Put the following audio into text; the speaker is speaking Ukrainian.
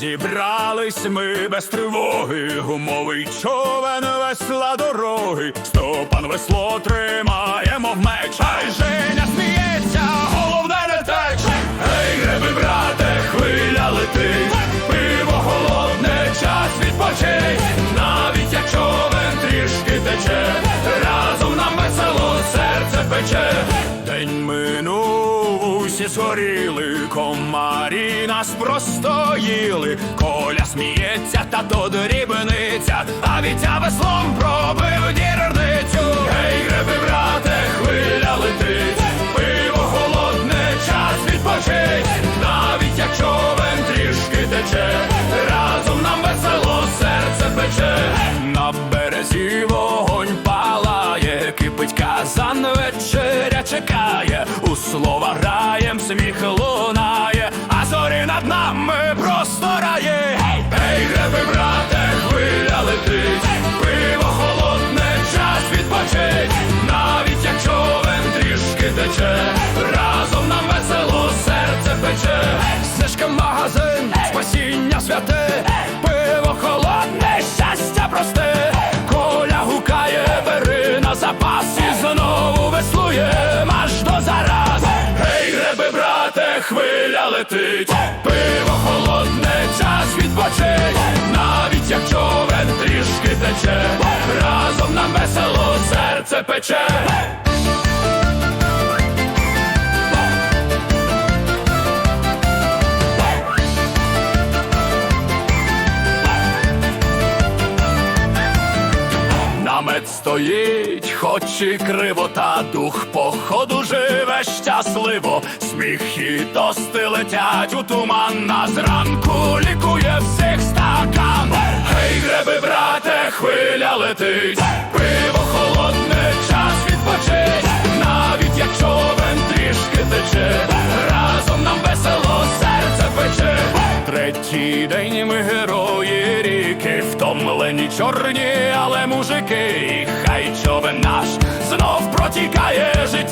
Зібрались ми без тривоги, гумовий човен весла дороги, стопан весло тримаємо в меч. Згоріли, комарі нас просто їли. Коля сміється, та то дрібниця, а вітя веслом пробив дірницю. Гей, греби, брате, хвиля летить, пиво холодне, час відпочить, навіть як човен трішки тече, разом нам весело серце пече. На березі вогонь палає, кипить казан, вечеря чекає, у слова магазин, спасіння святе, пиво холодне, щастя просте, коля гукає, бери на запас і знову веслує. Аж до зараз. Гей, греби, брате, хвиля летить, пиво холодне, час відпочить, навіть як човен трішки тече, разом нам весело серце пече. Стоїть, хоч і криво, та дух походу живе щасливо. Сміх і тости летять у туман, на зранку лікує всіх стакан. Гей, греби, брате, хвиля летить, пиво холодне, час відпочить, навіть як човен трішки тече, разом нам весело серце пече. Третій день ми герої втомлені чорні, але мужики, І хай човен наш знов протікає. Життя,